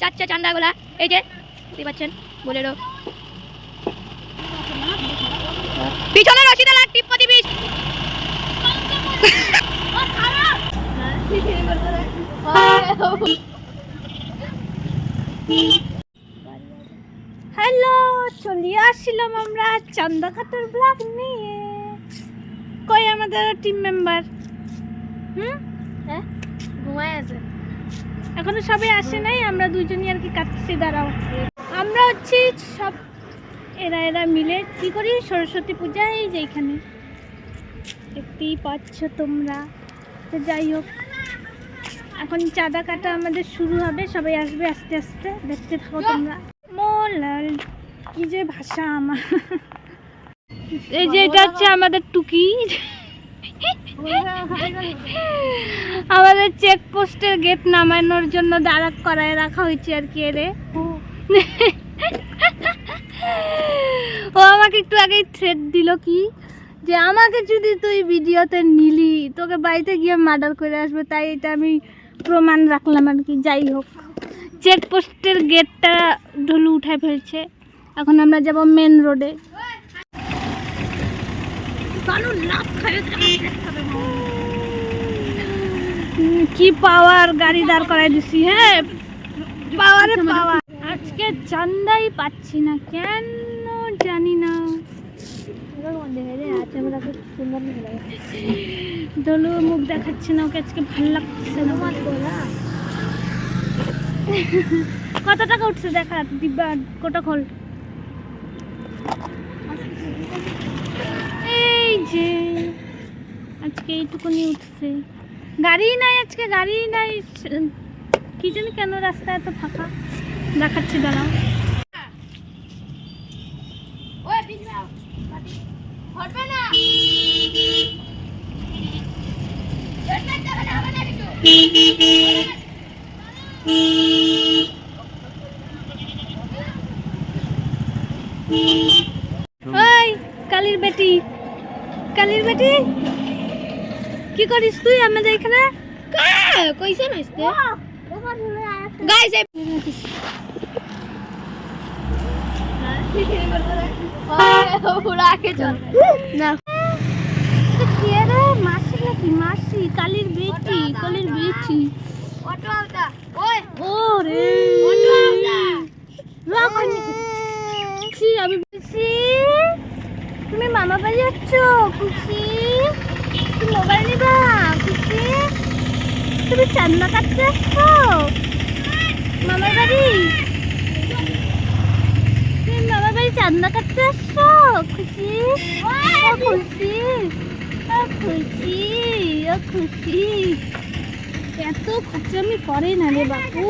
চারটে চান্দাগুলা। এই যে, দেখতে পাচ্ছেন বোলেরো পিছনে রশিদালা টিপ্পতি বিষ হ্যালো, চলে আসছিলাম আমরা চান্দাঘাটের ব্লগ নিয়ে। কই আমাদের টিম মেম্বার হুম? হ্যাঁ ঘুমায় আছে। এখনও সবাই আসে নাই আমরা দুজনই আর কি কাটছি দাঁড়াও। আমরা হচ্ছি সব এরা এরা মিলে কি করি? সরস্বতী পূজা এই যে এখানে। দেখতেই পাচ্ছ তোমরা। তো যাই হোক এখন চাঁদা কাটা আমাদের শুরু হবে। সবাই আসবে আস্তে আস্তে। দেখতে থাকো তোমরা। মোলাল কি যে ভাষা আমার। এই যে এটা হচ্ছে আমাদের টুকি। আমাদের চেক পোস্টের গেট নামানোর জন্য দাঁড়া করায় রাখা হয়েছে আর কি রে ও আমাকে একটু আগেই থ্রেড দিল কি? যে আমাকে যদি তুই ভিডিওতে নিলি তোকে বাড়িতে গিয়ে মার্ডার করে আসবে তাই এটা আমি প্রমাণ রাখলাম আর কি যাই হোক। চেক পোস্টের গেটটা ঢুলু উঠায় ফেলছে। এখন আমরা যাব মেন রোডে হুম, কি পাওয়ার গাড়ি দাঁড় করাই দিছি হ্যাঁ? পাওয়ারে পাওয়ার আজকে চান্দাই পাচ্ছি না কেন জানি না। দলু মুখ দেখাচ্ছে না ওকে আজকে ভালো লাগছে না। কত টাকা উঠছে দেখা দিব্যা কোটা খোল। এই যে আজকে এইটুকুনি উঠছে। গাড়ি নাই আজকে গাড়ি নাই। কি জানি কেন রাস্তা এত ফাঁকা? দেখাচ্ছি দাঁড়াও। ওই কালির বেটি। কালির বেটি? কি করিস তুই আমাদের এখানে? কইছে গাইস না। কে রে মাসি নাকি? মাসি কালির বেটি কালির বেটি। অটো আউটা ওই ও রে অটো আউটা খুশি আমি খুশি। তুমি মামা বাড়ি যাচ্ছ? খুশি। তুমি মোবাইল নিবা খুশি তুমি চান্না কাটতে আসছো? মামার বাড়ি? তুমি মামার বাড়ি চান্না কাটতে আসছো? খুশি? খুশি। খুশি, ও খুশি। এত খরচামি করে না রে বাপু।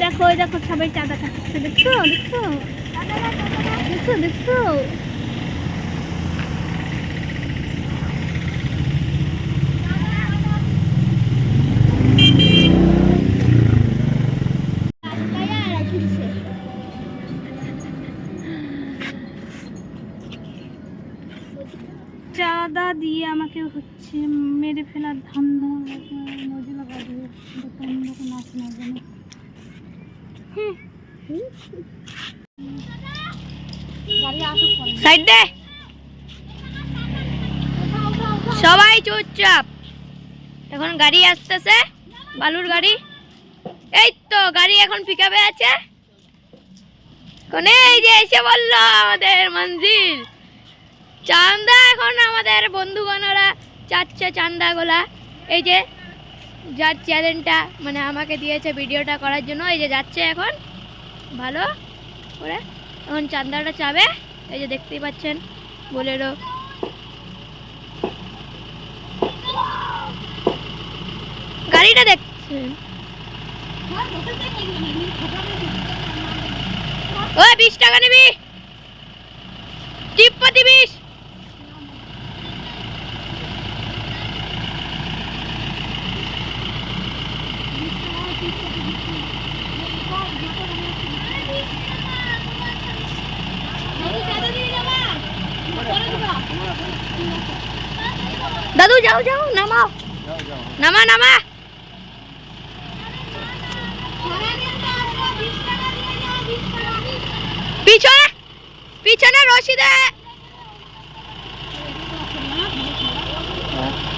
দেখো, ওই দেখো সবাই চাঁদা কাটছে, দেখছ? দেখছ? দেখছ দেখছ? চাঁদা দিয়ে আমাকে হচ্ছে মেরে ফেলার ধান্দা সবাই চুপচাপ। এখন গাড়ি আসতেছে, বালুর গাড়ি। এই তো, গাড়ি এখন পিকাপে আছে। কোনে এই যে এসে বলল আমাদের মঞ্জিল। চান্দা এখন আমাদের বন্ধুগণরা চাচ্ছে চান্দাগুলা। এই যে, যার চ্যালেঞ্জটা মানে আমাকে দিয়েছে ভিডিওটা করার জন্য, এই যে যাচ্ছে এখন। ভালো করে। এখন চান্দাটা চাবে। এই যে দেখতেই পাচ্ছেন বোলেরো গাড়িটা দেখছেন? ওই বিশ টাকা নিবি। টিপ্পতি বিশ দাদু, যাও যাও, নামাও। নামা নামা। পিছনে পিছনে রশিদে।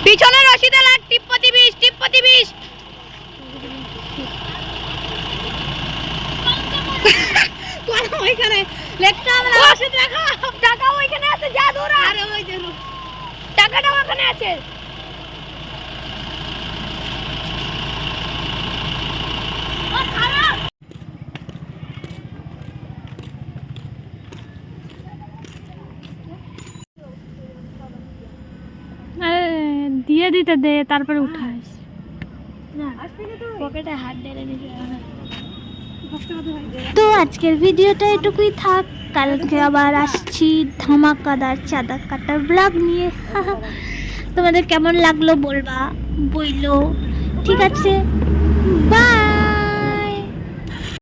পিছনে রশিদে লাগ টিপ্পতি বিষ টিপ্পতি বিষ। ওইখানে? লেখতে হবে না রসিদ রাখো টাকা ওইখানে আছে যা দৌড়া আরে ওই টাকাটা ওখানে আছে। দিয়ে দিতে দে তারপরে উঠাস। পকেটে হাত ঢেলে তো আজকের ভিডিওটা এটুকুই থাক। কালকে আবার আসছি ধামাকাদার চাঁদা কাটার ব্লগ নিয়ে। তোমাদের কেমন লাগল বলবা? বইলো। ঠিক আছে। বাই